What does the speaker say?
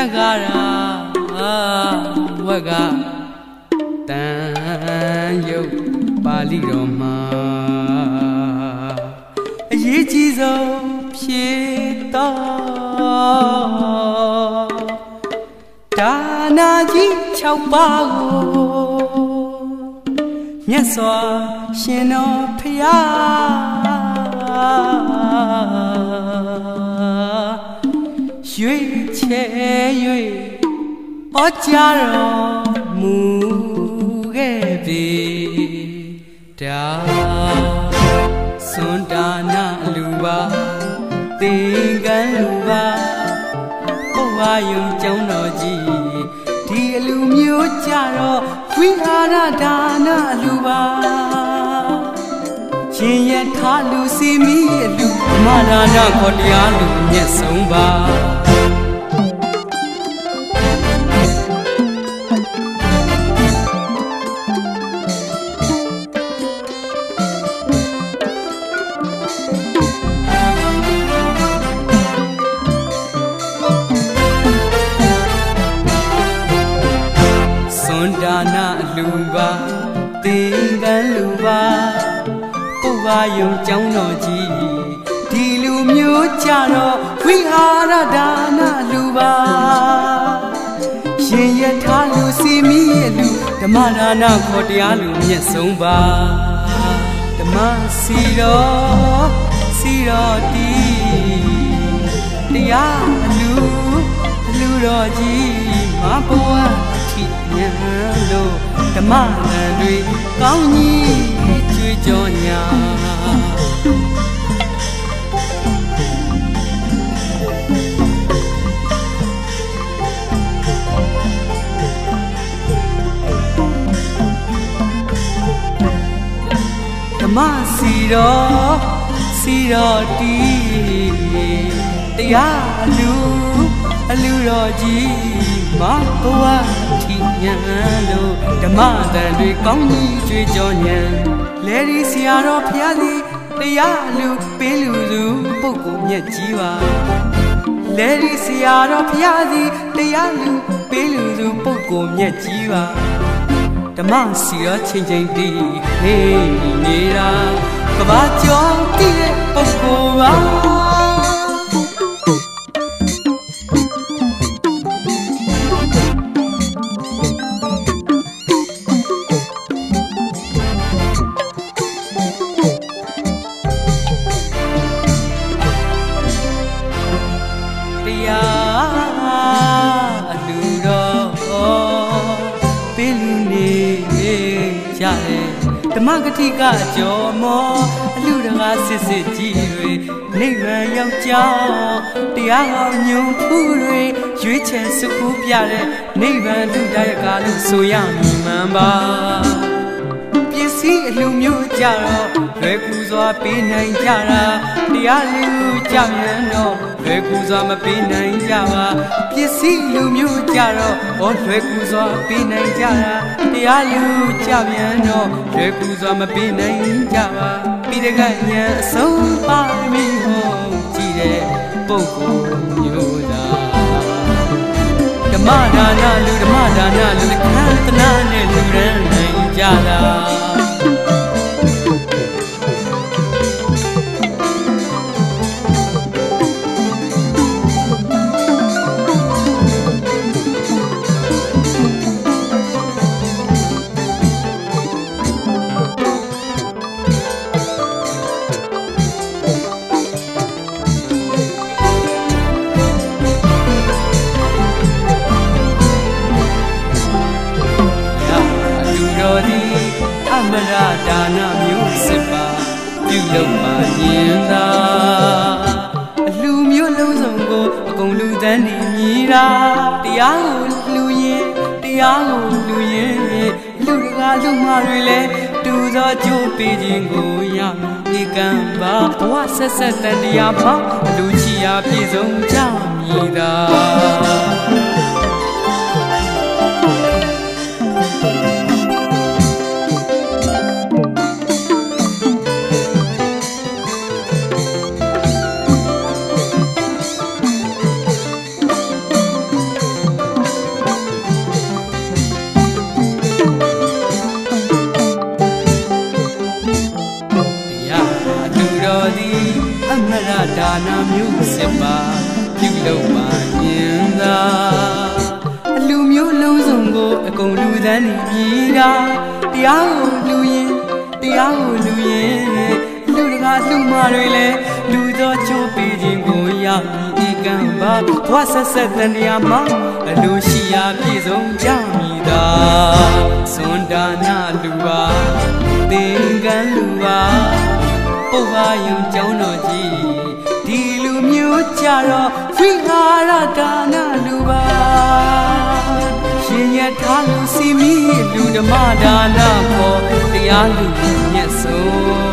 သက်ကားရာဝက်ကတန်ရုပ်ပါဠိတော်မှာအရေးကြီးဆုံးဖြစ်တော့ဒါနာကြီး6ပါးကိုမြတ်စွာရှင်တော်ဖရာရွေ ချဲ၍ဩကြားတော်မူခဲ့ပြီဒါစွန်ဒါနာလူပါသင်္ကန်းလူပါဘဝယုံကျောင်းတော်ကြီးဒီအလူမျိုးကြတော့ဝိဟာရဒါနာလူပါရှင်ရထားလူစီမီရဲ့လူမဒါနာခေါ်တရားလူမျက်ဆုံးပါ စွန်ဒါနာလူပါသင်္ကန်းလူပါပုဗ္ဗယုံကျောင်းတော်ကြီးဒီလူမျိုးကြတော့ဝိဟာရဒါနာလူပါရှင်ရထားလူစီမီရဲ့လူဓမ္မဒါနာခေါ်တရားလူမျက်ဆုံးပါဓမ္မစီတော်စီတော်တီတရားအလူအလူတော်ကြီးမဘဝထိ ညာလို့ဓမ္မလန်တွေကောင်းကြီးကျွေးကြောညာဓမ္မစီတော်စီတော်တီတရားအလူအလူတော်ကြီး မဘဝထိညာလို့ဓမ္မတန်တွေကောင်းကြီးကြွေးကြောညံလေဒီဆရာတော်ဖျားစီတရားအလူပေးလူသူပုဂ္ဂိုလ်မြတ်ကြီးပါလေဒီဆရာတော်ဖျားစီတရားလူပေးလူသူပုဂ္ဂိုလ်မြတ်ကြီးပါဓမ္မစီရချင်းချင်းတီးဟေးနေတာကဘာကြောင့်တည်တဲ့ လူနေကြတယ်ဓမ္မဂတိကကြော်မောအလူတကားစစ်စစ်ကြီးတွေနိဗ္ဗာန်ရောက်ကြောင်းတရားဟောညုံဖူးတွေရွေးချယ်စုခုပြတဲ့နိဗ္ဗာန်လူတရားကလို့ဆိုရမည်မှန်ပါပစ္စည်းအလူမျိုးကြတော့လွယ်ကူစွာပေးနိုင်ကြတာတရားလူကြမြန်တော့ လွယ်ကူစွာမပေးနိုင်ကြပါပစ္စည်းလူမျိုးကြတော့ဘောလွယ်ကူစွာပေးနိုင်ကြတာတရားလူကြမြန်တော့လွယ်ကူစွာမပေးနိုင်ကြပါပြီးတကညံအဆုံးပါမီဟောကြည့်တဲ့ပုဂ္ဂိုလ်မျိုးသားဓမ္မဒါနလူဓမ္မဒါနလူခန္တနာနဲ့လူရန်နိုင်ကြတာ လုပ်ပါရင်သာအလူမျိုးလုံးစုံကိုအကုန်လူတန်းနေမြည်တာတရားကိုလူရင်တရားကိုလူရင်လူတကာလူမတွေလည်းတူသောကြိုးပေးခြင်းကိုရမြေကံပါဘဝဆက်ဆက်တန်တရားပါလူချီရာပြည့်စုံကြမည်သာ လုံးပါမြင်သာအလူမျိုးလုံးစုံကိုအကုန်လူသန်းနေပြီတာတရားကိုလူရင်တရားကိုလူရင်လူတကာလူမတွေလည်းလူသောချိုးပေးခြင်းကိုရမည်ဧကံပါဘဝဆက်ဆက်တန်တရားမှာအလိုရှိရာပြည့်စုံကြမည်သာစွန်ဒါနာလူပါသင်္ကန်းလူပါပုဗ္ဗယုံကျောင်းတော်ကြီးဒီလူမျိုး ကြတော့ဝိဟာရဒါနလူပါရှင်ရထားလူစီမီလူဓမ္မဒါနပေါ်တရားလူမျက်စုံ